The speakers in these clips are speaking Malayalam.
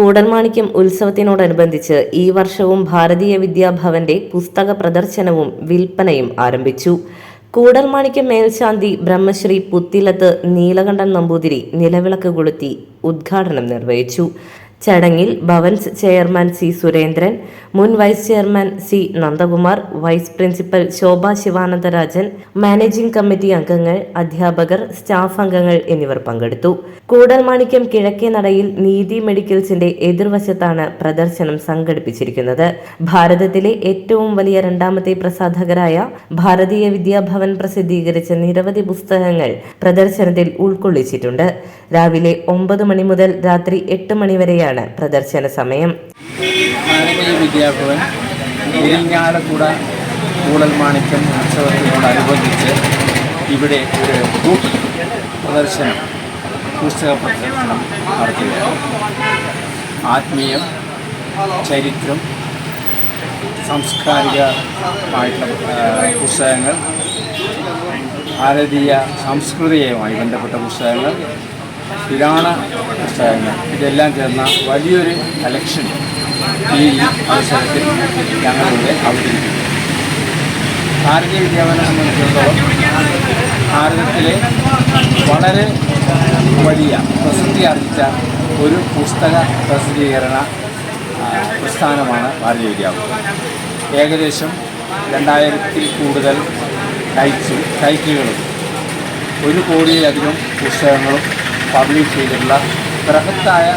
കൂടൽമാണിക്യം ഉത്സവത്തിനോടനുബന്ധിച്ച് ഈ വർഷവും ഭാരതീയ വിദ്യാഭവന്റെ പുസ്തക പ്രദർശനവും വിൽപ്പനയും ആരംഭിച്ചു. കൂടൽമാണിക്യം മേൽശാന്തി ബ്രഹ്മശ്രീ പുത്തിലത്ത് നീലകണ്ഠൻ നമ്പൂതിരി നിലവിളക്ക് കൊളുത്തി ഉദ്ഘാടനം നിർവഹിച്ചു. ചടങ്ങിൽ ഭവൻസ് ചെയർമാൻ സി സുരേന്ദ്രൻ മുൻ vice chairman C Nandakumar vice principal Shobha Sivanandarajan managing committee അംഗങ്ങൾ അധ്യാപകർ സ്റ്റാഫ് അംഗങ്ങൾ എന്നിവർ പങ്കെടുത്തു. കൂടൽമാണിക്യം കിഴക്കേ നടയിൽ നീതി മെഡിക്കൽസിന്റെ എതിർവശത്താണ് പ്രദർശനം സംഘടിപ്പിച്ചിരിക്കുന്നത്. ഭാരതത്തിലെ ഏറ്റവും വലിയ രണ്ടാമത്തെ പ്രസാധകരായ ഭാരതീയ വിദ്യാഭവൻ പ്രസിദ്ധീകരിച്ച നിരവധി പുസ്തകങ്ങൾ പ്രദർശനത്തിൽ ഉൾക്കൊള്ളിച്ചിട്ടുണ്ട്. രാവിലെ ഒമ്പത് മണി മുതൽ രാത്രി എട്ട് മണി വരെയാണ് പ്രദർശന സമയം. ഉത്സവത്തിനോടനുബന്ധിച്ച് ഇവിടെ ഒരു ബുക്ക് പ്രദർശനം പുസ്തക പ്രദർശനം നടത്തുകയാണ് ആത്മീയം ചരിത്രം സാംസ്കാരികമായിട്ടുള്ള പുസ്തകങ്ങൾ ഭാരതീയ സംസ്കൃതിയുമായി ബന്ധപ്പെട്ട പുസ്തകങ്ങൾ പുരാണ പുസ്തകങ്ങൾ ഇതെല്ലാം ചേർന്ന വലിയൊരു കളക്ഷൻ ഈ അവസരത്തിൽ ഞങ്ങളിവിടെ അവതരിപ്പിക്കും ഭാരതീയ വിദ്യാഭ്യാസം സംബന്ധിച്ചിടത്തോളം ഭാരതത്തിലെ വളരെ വലിയ പ്രസിദ്ധി ആർജിച്ച ഒരു പുസ്തക പ്രസിദ്ധീകരണ പ്രസ്ഥാനമാണ് ഭാരതീയ വിദ്യാഭ്യാസം ഏകദേശം രണ്ടായിരത്തിൽ കൂടുതൽ ടൈറ്റ്സ് ടൈറ്റിലുകളും ഒരു കോടിയിലധികം പുസ്തകങ്ങളും പബ്ലിഷ് ചെയ്തിട്ടുള്ള ബൃഹത്തായ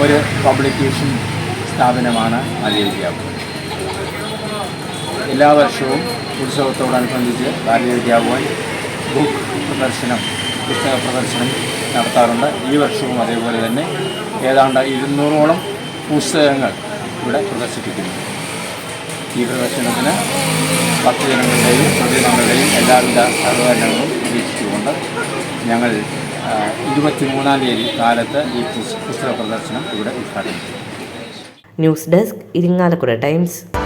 ഒരു പബ്ലിക്കേഷൻ സ്ഥാപനമാണ് ഭാരതീയ വിദ്യാഭ്യാസം എല്ലാ വർഷവും ഉത്സവത്തോടനുബന്ധിച്ച് ഭാരതീയ വിദ്യാഭവൻ ബുക്ക് പ്രദർശനം പുസ്തക പ്രദർശനം നടത്താറുണ്ട്. ഈ വർഷവും അതേപോലെ തന്നെ ഏതാണ്ട് ഇരുന്നൂറോളം പുസ്തകങ്ങൾ ഇവിടെ പ്രദർശിപ്പിക്കുന്നു. ഈ പ്രദർശനത്തിന് ഭക്തജനങ്ങളുടെയും പൊതുജനങ്ങളുടെയും എല്ലാവിധ സഹകരണങ്ങളും പ്രതീക്ഷിച്ചുകൊണ്ട് ഞങ്ങൾ ഇരുപത്തിമൂന്നാം തീയതി കാലത്ത് ഈ പുസ്- പുസ്തക പ്രദർശനം ഇവിടെ ഉദ്ഘാടനം ചെയ്യും. News desk Irinjalakuda times.